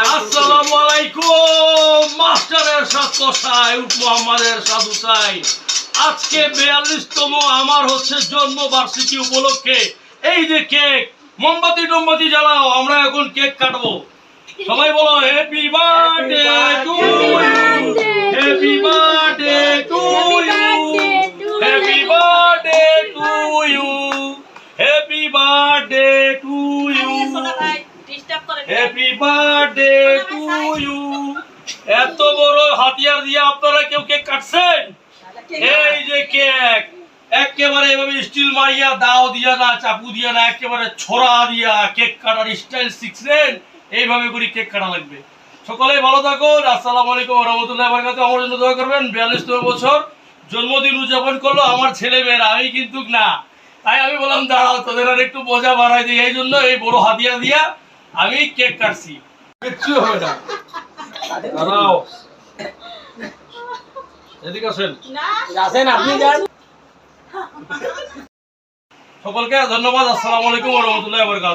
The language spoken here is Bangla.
আসসালামু আলাইকুম মাস্টার এরশাদ কসাই উপ মোহাম্মদ এরশাদ হুসাইন আজকে আমার হচ্ছে উপলক্ষে। এই যে কেক মোমবাতি জ্বালাও, আমরা এখন কেক কাটবো। সবাই বলো happy birthday happy birthday to you এত বড় হাতিয়ার দিয়ে আপনারা কেউ কেক কাটছেন? এই যে কেক একেবারে এভাবে স্টিল মারিয়া দাও দিয়া না চাকু দিয়া না একেবারে ছড়া দিয়া কেক কাটার স্টাইল শিখছেন এইভাবে করে কেক কাটা লাগবে। সকলে ভালো থাকুন আসসালামু আলাইকুম রহমতুল্লাহ বারকাত আমার জন্য দোয়া করবেন বিয়াল্লিশতম বছর জন্মদিন উদযাপন করল আমার ছেলে মেয়েরা আমি কিন্তু না। তাই আমি বললাম দাঁড়াও তোদের আর একটু মজা বাড়াই দিই। এই জন্য এই বড় হাতিয়া দিয়া আমি কেক কাটছি। কিচ্ছু হবে না। দাঁড়াও। এদিকে আসেন। আসেন আপনি যান। সকলকে ধন্যবাদ। আসসালামু আলাইকুম রহমতুল্লাহ বরকাত